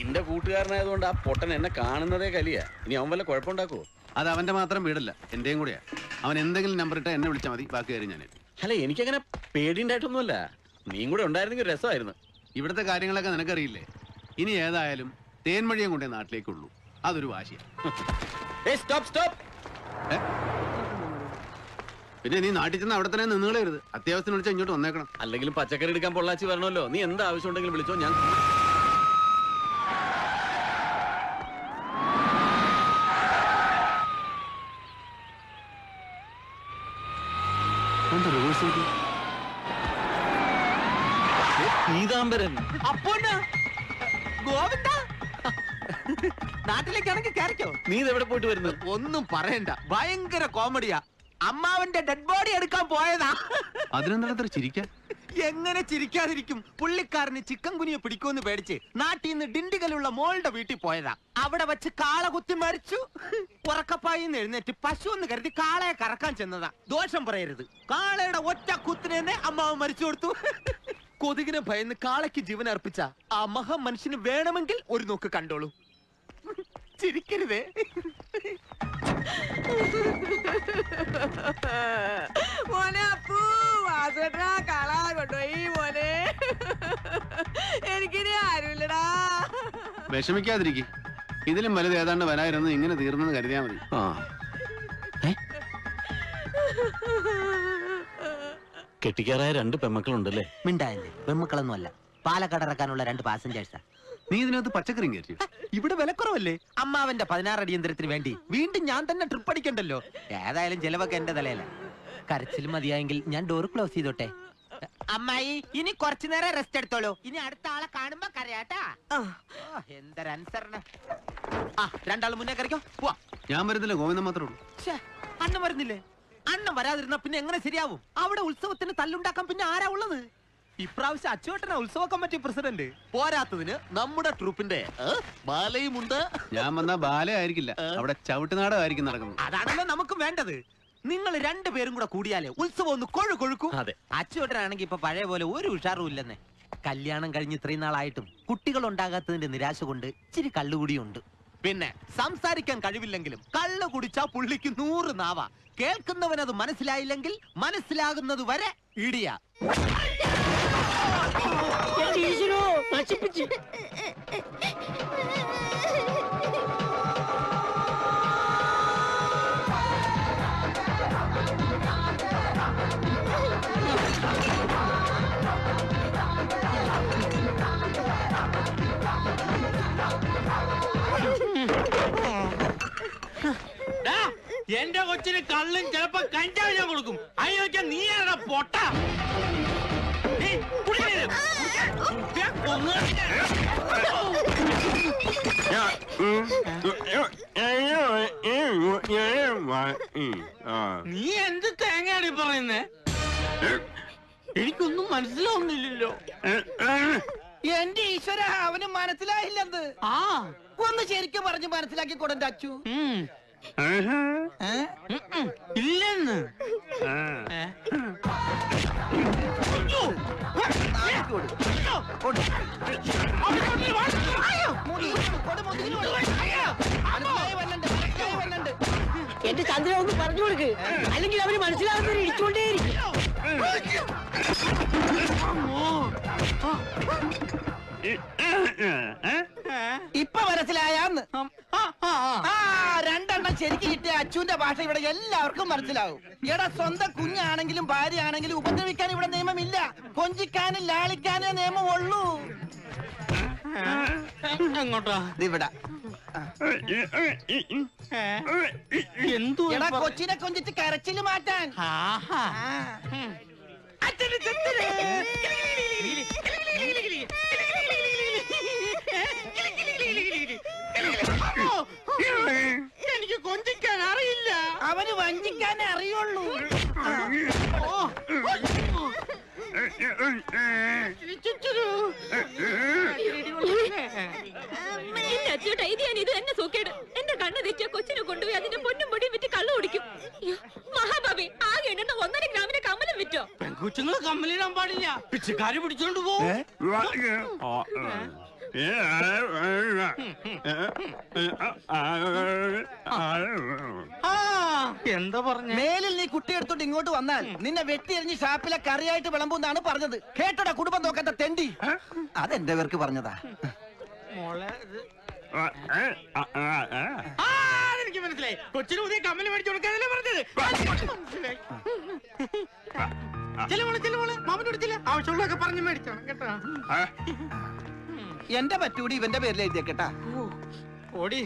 നിന്റെ കൂട്ടുകാരനായതുകൊണ്ട് ആ പൊട്ടൻ എന്നെ കാണുന്നതേ കലിയാ. ഇനി അവൻ വല്ല കുഴപ്പമുണ്ടാക്കുവോ? അത് അവന്റെ മാത്രം വീടല്ല എന്റെയും കൂടെയാ. അവൻ എന്തെങ്കിലും നമ്പർ ഇട്ടാ എന്നെ വിളിച്ചാൽ മതി ബാക്കി കാര്യം ഞാൻ അല്ല എനിക്കങ്ങനെ പേടിയുണ്ടായിട്ടൊന്നുമല്ല. നീയും കൂടെ ഉണ്ടായിരുന്നെങ്കിൽ രസമായിരുന്നു. ഇവിടുത്തെ കാര്യങ്ങളൊക്കെ നിനക്കറിയില്ലേ? ഇനി ഏതായാലും തേൻമഴിയും കൊണ്ടേ നാട്ടിലേക്കുള്ളൂ. അതൊരു വാശിയാ. ഏയ് സ്റ്റോപ്പ് സ്റ്റോപ്പ്. ഏ? പിന്നെ നീ നാട്ടിൽ ചെന്ന് അവിടെ തന്നെ നിന്നുകളരുത് അത്യാവശ്യത്തിന് വിളിച്ചാൽ ഇങ്ങോട്ട് വന്നേക്കണം. അല്ലെങ്കിലും പച്ചക്കറി എടുക്കാൻ പൊള്ളാച്ചി വരണമല്ലോ. നീ എന്ത് ആവശ്യം ഉണ്ടെങ്കിലും വിളിച്ചോ ഞാൻ പീതാംബരൻ. അപ്പോണ്ണ ഗോവിന്ദ. നാട്ടിലേക്കാണെങ്കിൽ കയറിക്കോ. നീ ഇതെവിടെ പോയിട്ട് വരുന്നു ഒന്നും പറയണ്ട. ഭയങ്കര കോമഡിയാ. അമ്മാവന്റെ ഡെഡ് ബോഡി എടുക്കാൻ പോയതാ. അതിനെന്താ അത്ര ചിരിക്കാൻ എങ്ങനെ ചിരിക്കാതിരിക്കും? പുള്ളിക്കാരന് ചിക്കൻ കുനിയെ പിടിക്കുമെന്ന് പേടിച്ച് നാട്ടിൽ നിന്ന് ഡിണ്ടികലുള്ള മോളുടെ വീട്ടിൽ പോയതാ. അവിടെ വെച്ച് കാള കുത്തി മരിച്ചു. ഉറക്കപ്പായി എഴുന്നേറ്റ് പശു എന്ന് കരുതി കാളയെ കറക്കാൻ ചെന്നതാ. ദോഷം പറയരുത്. കാളയുടെ ഒറ്റ കുത്തിനെ തന്നെ അമ്മാവ് മരിച്ചു കൊടുത്തു. കൊതുകിനെ ഭയന്ന് കാളയ്ക്ക് ജീവൻ അർപ്പിച്ച ആ മഹാ മനുഷ്യന് വേണമെങ്കിൽ ഒരു നോക്ക് കണ്ടോളൂ. ചിരിക്കരുതേ. മോനെ അപ്പൂ വാസട്ടാ കളാ കൊണ്ടുപോയി മോനെ. എനിക്കിനി ആരുമില്ലടാ. വിഷമിക്കാതിരിക്കും. ഇതിലും വലുത് ഏതാണ്ട് വരായിരുന്നു ഇങ്ങനെ തീർന്നെന്ന് കരുതിയാ മതി. കെട്ടിക്കാറായ രണ്ട് പെമ്മക്കളുണ്ടല്ലേ? മിണ്ടായല്ലേ? പെൺമക്കളൊന്നും അല്ല പാലക്കാട് ഇറക്കാനുള്ള രണ്ട് പാസഞ്ചേഴ്സാ നീ ഇതിനകത്ത് പച്ചക്കറി കയറ്റി ഇവിടെ വിലക്കുറവല്ലേ? അമ്മാവന്റെ പതിനാറ് അടിയന്തരത്തിന് വേണ്ടി വീണ്ടും ഞാൻ തന്നെ ട്രിപ്പ് അടിക്കണ്ടല്ലോ. ഏതായാലും ചിലവൊക്കെ എന്റെ തലയല്ല കരച്ചിൽ മതിയായെങ്കിൽ ഞാൻ ഡോർ ക്ലോസ് ചെയ്തോട്ടെ? അമ്മായി ഇനി കുറച്ചു നേരം റെസ്റ്റ് എടുത്തോളൂ. ഇനി അടുത്ത ആളെ കാണുമ്പോ കരയാട്ടാ എന്തൊരനുസരണ ആ. രണ്ടാൾ മുന്നേ കറിക്കോ പോവാ. ഞാൻ വരുന്നില്ല ഗോവിന്ദൻ മാത്രമേ ഉള്ളൂ. അണ്ണൻ വരുന്നില്ലേ? അണ്ണൻ വരാതിരുന്ന പിന്നെ എങ്ങനെ ശരിയാവും? അവിടെ ഉത്സവത്തിന് തല്ലുണ്ടാക്കാൻ പിന്നെ ആരാ ഉള്ളത്? ഇപ്രാവശ്യം അച്ചുവേട്ടന ഉത്സവ കമ്മിറ്റി പ്രസിഡന്റ്. പോരാത്തതിന് നമ്മുടെ ട്രൂപ്പിന്റെ ബാലയും ഉണ്ട് ഞാൻ വന്ന ബാലയായിരിക്കില്ല. അവിടെ ചവിട്ടുനാടകമായിരിക്കും നടക്കുന്നത്. അതാണല്ലോ നമുക്ക് വേണ്ടത്. നിങ്ങൾ രണ്ടുപേരും കൂടെ കൂടിയാലേ ഉത്സവം ഒന്ന് കൊഴു കൊഴുക്കും. അതെ. അച്ചുവട്ടനാണെങ്കിൽ ഇപ്പൊ പഴയ പോലെ ഒരു ഉഷാറും ഇല്ലെന്നേ. കല്യാണം കഴിഞ്ഞ് ഇത്രയും നാളായിട്ടും കുട്ടികൾ ഉണ്ടാകാത്തതിന്റെ നിരാശ കൊണ്ട് ഇച്ചിരി കള്ളുകൂടിയുണ്ട്. പിന്നെ സംസാരിക്കാൻ കഴിവില്ലെങ്കിലും കള്ളു കുടിച്ചാ പുള്ളിക്ക് നൂറ് നാവ. കേൾക്കുന്നവനത് മനസ്സിലായില്ലെങ്കിൽ മനസ്സിലാകുന്നത് വരെ ഇടിയ. എന്റെ കൊച്ചിന് കള്ളും ചിലപ്പോ കഞ്ചാവ് ഞാൻ കൊടുക്കും. അയ്യോ നീ നീയാണോ പൊട്ട. നീ എന്ത് തേങ്ങയാടി പറയുന്നേ? എനിക്കൊന്നും മനസ്സിലാവുന്നില്ലല്ലോ. എന്റെ ഈശ്വര അവന് മനസ്സിലായില്ലെന്ന്. ആ. ഒന്ന് ശരിക്കും പറഞ്ഞ് മനസ്സിലാക്കി ഉം. ഇല്ലെന്ന്. എന്റെ ചന്ദ്രൻ ഒന്ന് പറഞ്ഞു കൊടുക്ക്. അല്ലെങ്കിൽ അവർ മനസ്സിലാകുന്നവർ ഇടിച്ചുകൊണ്ടേയിരിക്കും. ഇപ്പൊ മനസ്സിലായാന്ന്. ആ, രണ്ടെണ്ണം ശരിക്ക് കിട്ടിയ അച്ചുവിന്റെ ഭാഷ ഇവിടെ എല്ലാവർക്കും മനസ്സിലാവും. എടാ സ്വന്തം കുഞ്ഞാണെങ്കിലും ഭാര്യ ആണെങ്കിലും ഉപദ്രവിക്കാൻ ഇവിടെ നിയമമില്ല. കൊഞ്ചിക്കാനും ലാളിക്കാനേ ഇവിടെ. ഏ? എന്തു എടാ കൊച്ചിനെ കൊഞ്ചിച്ച് കരച്ചിൽ മാറ്റാൻ. വഞ്ചിക്കാനേ അറിയുള്ളൂ. എന്റെ അച്ചൂട്ട ഇത് ഞാൻ ഇത് തന്നെ സൂക്കേട്. എന്റെ കണ്ണ് തെറ്റിയ കൊച്ചിനെ കൊണ്ടുപോയി അതിന്റെ പൊന്നും പൊടിയും വിറ്റ് കള്ളു കുടിക്കും. മഹാബാബി ആകെ എണ്ണ ഒന്നര ഗ്രാമിന്റെ കമ്മലം വിറ്റോ? പെൺകുച്ചുങ്ങൾ കമ്മലിടാൻ പാടില്ല. പിച്ചക്കാര് പിടിച്ചോണ്ട് ആ. എന്താ പറഞ്ഞു മേലിൽ നീ കുട്ടി എടുത്തോണ്ട് ഇങ്ങോട്ട് വന്നാൽ നിന്നെ വെട്ടി എറിഞ്ഞ് ഷാപ്പിലെ കറിയായിട്ട് വിളമ്പുന്നാണ് പറഞ്ഞത് കേട്ടോടാ കുടുംബം നോക്കാത്ത തെണ്ടി അതെന്റെ പേർക്ക് പറഞ്ഞതാ എനിക്ക് മനസ്സിലായി കൊച്ചിന് പുതിയ കമ്മൽ മേടിച്ചു കൊടുക്കാതല്ലേ പറഞ്ഞത് മനസ്സിലായി ചെല്ലു മോളെ മാമനോട് ആവശ്യമുള്ളതൊക്കെ പറഞ്ഞു മേടിച്ചോണം കേട്ടോ എന്റെ പറ്റൂടി ഇവന്റെ പേരിൽ എഴുതിയേക്കട്ടാ ഓടി.